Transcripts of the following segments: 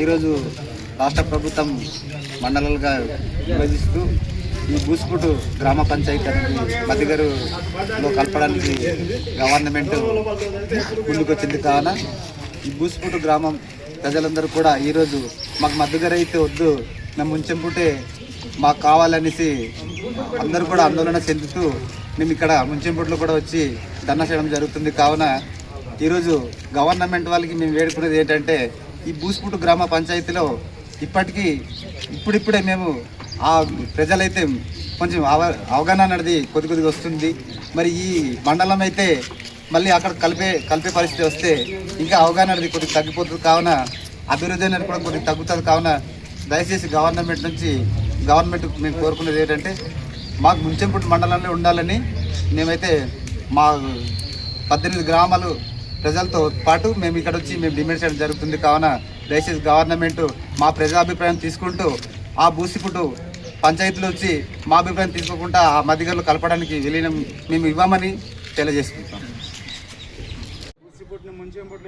ఈరోజు రాష్ట్ర ప్రభుత్వం మండలాలుగా విభజిస్తూ ఈ బూసుకుటు గ్రామ పంచాయతీ అనేది మధ్యగరులో కలపడానికి గవర్నమెంట్ ముందుకొచ్చింది కావున ఈ బూసుకుటు గ్రామం ప్రజలందరూ కూడా ఈరోజు మాకు మధ్యగర అయితే వద్దు మేము ముంచెంపుటే మాకు కావాలనేసి అందరూ కూడా ఆందోళన చెందుతూ మేము ఇక్కడ ముంచెంపుట్లో కూడా వచ్చి ధర్నా చేయడం జరుగుతుంది కావున ఈరోజు గవర్నమెంట్ వాళ్ళకి మేము వేడుకునేది ఏంటంటే ఈ బూస్పుటు గ్రామ పంచాయతీలో ఇప్పటికీ ఇప్పుడిప్పుడే మేము ఆ ప్రజలైతే కొంచెం అవ అవగాహన అనేది కొద్ది కొద్దిగా వస్తుంది. మరి ఈ మండలం అయితే మళ్ళీ అక్కడ కలిపే కలిపే పరిస్థితి వస్తే ఇంకా అవగాహన అనేది కొద్దిగా తగ్గిపోతుంది. కావున అభివృద్ధి అనేది కూడా కొద్దిగా తగ్గుతుంది. కావున దయచేసి గవర్నమెంట్ నుంచి గవర్నమెంట్ మేము కోరుకునేది ఏంటంటే మాకు ముంచెంపుట్టు మండలంలో ఉండాలని మేమైతే మా పద్దెనిమిది గ్రామాలు ప్రజలతో పాటు మేము ఇక్కడ వచ్చి మేము డిమాండ్ చేయడం జరుగుతుంది. కావున దయచేసి గవర్నమెంట్ మా ప్రజాభిప్రాయం తీసుకుంటూ ఆ బూసిపుట్టు పంచాయతీలో వచ్చి మా అభిప్రాయం తీసుకోకుండా ఆ మధ్యగర్లు కలపడానికి విలీనం మేము ఇవ్వమని తెలియజేసుకుంటాం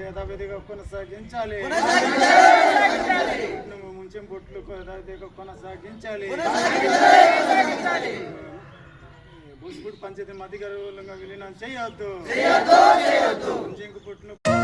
యథావిధిగా కొనసాగించాలి. యథావిధిగా కొనసాగించాలి. బూసిపుట్ పంచాయతీ మధ్యగరువులుగా విలీనం చేయొద్దు. कुठलं